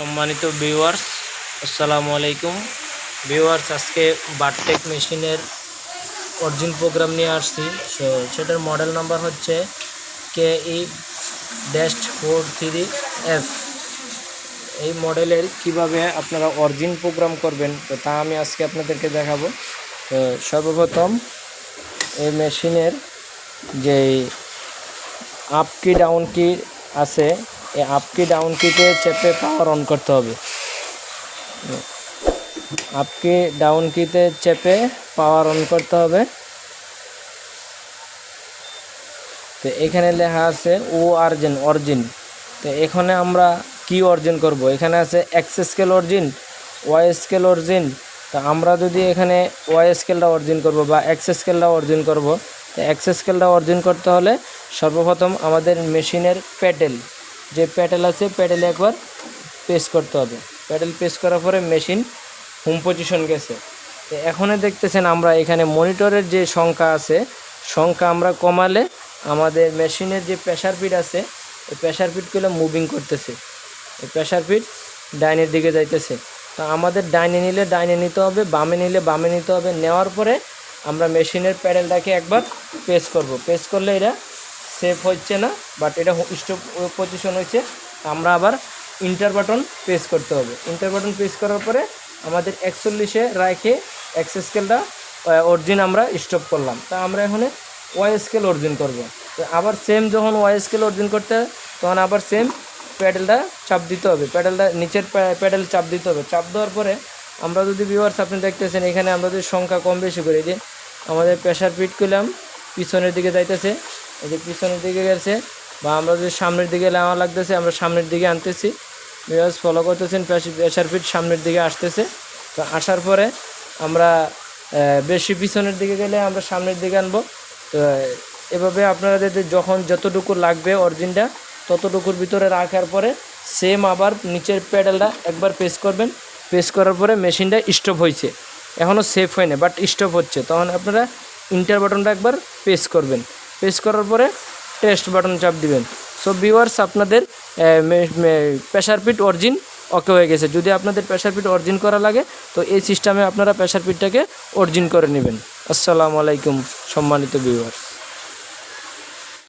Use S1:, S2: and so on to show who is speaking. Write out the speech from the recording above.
S1: সম্মানিত ভিউয়ার্স আসসালামু আলাইকুম। ভিউয়ার্স আজকে বারটেক মেশিনের অরিজিন প্রোগ্রাম নিয়ে আসছি। সো, সেটার মডেল নাম্বার হচ্ছে K E dash four three F এই মডেলের কীভাবে আপনারা অরিজিন প্রোগ্রাম করবেন, তো তা আমি আজকে আপনাদেরকে দেখাবো। তো, সর্বপ্রথম এই মেশিনের যে আপ কি ডাউন কি আছে এই আপ কি ডাউন কিতে চেপে পাওয়ার অন করতে হবে। আপ কি ডাউন কিতে চেপে পাওয়ার অন করতে হবে। তো এখানে লেখা আছে ও আর্জিন অরিজিন তো এখানে আমরা কি অর্জন করব? এখানে আছে X scale origin Y scale origin তো আমরা যদি এখানে ওয়াই স্কেলটা অর্জন করব বা এক্স স্কেলটা অর্জন করব, তো এক্স স্কেলটা অর্জন করতে হলে সর্বপ্রথম আমাদের মেশিনের প্যাডেল যে প্যাডেল আছে প্যাডেলে একবার পেস করতে হবে। প্যাডেল পেস করার পরে মেশিন হোম পজিশন গেছে। তো এখনই দেখতেছেন আমরা এখানে মনিটরের যে সংখ্যা আছে, সংখ্যা আমরা কমালে আমাদের মেশিনের যে প্রেশার পিট আছে, এই প্রেশার পিটগুলো মুভিং করতেছে। এই প্রেশার পিট ডাইনের দিকে যাইতেছে। তো আমাদের ডাইনে নিলে ডাইনে নিতে হবে, বামে নিলে বামে নিতে হবে। নেওয়ার পরে আমরা মেশিনের প্যাডেলটাকে একবার পেস করব। পেস করলে এটা সেফ হচ্ছে না বাট এটা স্টপ পজিশন হচ্ছে আমরা আবার ইন্টার বাটন প্রেস করতে হবে। ইন্টার বাটন প্রেস করার পরে আমাদের একচল্লিশে রাখে এক্স স্কেলটা অরিজিন আমরা স্টপ করলাম। তা আমরা এখানে ওয়াই স্কেল অর্জন করব। তো আবার সেম যখন ওয়াই স্কেল অর্জন করতে তখন আবার সেম প্যাডেলটা চাপ দিতে হবে। প্যাডেলটা নিচের প্যাডেল চাপ দিতে হবে। চাপ দেওয়ার পরে আমরা যদি ভিউয়ার্স আপনি দেখতেছেন, এখানে আমরা যদি সংখ্যা কম বেশি করি যে আমাদের প্রেশার ফিট করলাম পিছনের দিকে যাইতেছে এই যে পিছনের দিকে গেছে, বা আমরা যদি সামনের দিকে নেওয়া লাগতেছে, আমরা সামনের দিকে আনতেছি। ভিউয়ার্স ফলো করতেছেন প্রেশার ফিট সামনের দিকে আসতেছে। তো আসার পরে আমরা বেশি পিছনের দিকে গেলে আমরা সামনের দিকে আনব। তো এভাবে আপনারা যদি যখন যতটুকু লাগবে অরিজিনটা, ততটুকুর ভিতরে রাখার পরে সেম আবার নিচের প্যাডেলটা একবার প্রেস করবেন। প্রেস করার পরে মেশিনটা স্টপ হয়েছে। এখনও সেফ হয়নি বাট স্টপ হচ্ছে। তখন আপনারা ইন্টার বাটনটা একবার প্রেস করবেন। প্রেস করার পরে টেস্ট বাটন চাপ দিবেন। সো ভিউয়ার্স আপনাদের প্রেশার পিট অরিজিন ওকে হয়ে গেছে। যদি আপনাদের প্রেশার পিট অরিজিন করা লাগে, তো এই সিস্টেমে আপনারা প্রেশার পিটটাকে অরিজিন করে নেবেন। আসসালামু আলাইকুম, সম্মানিত ভিউয়ার্স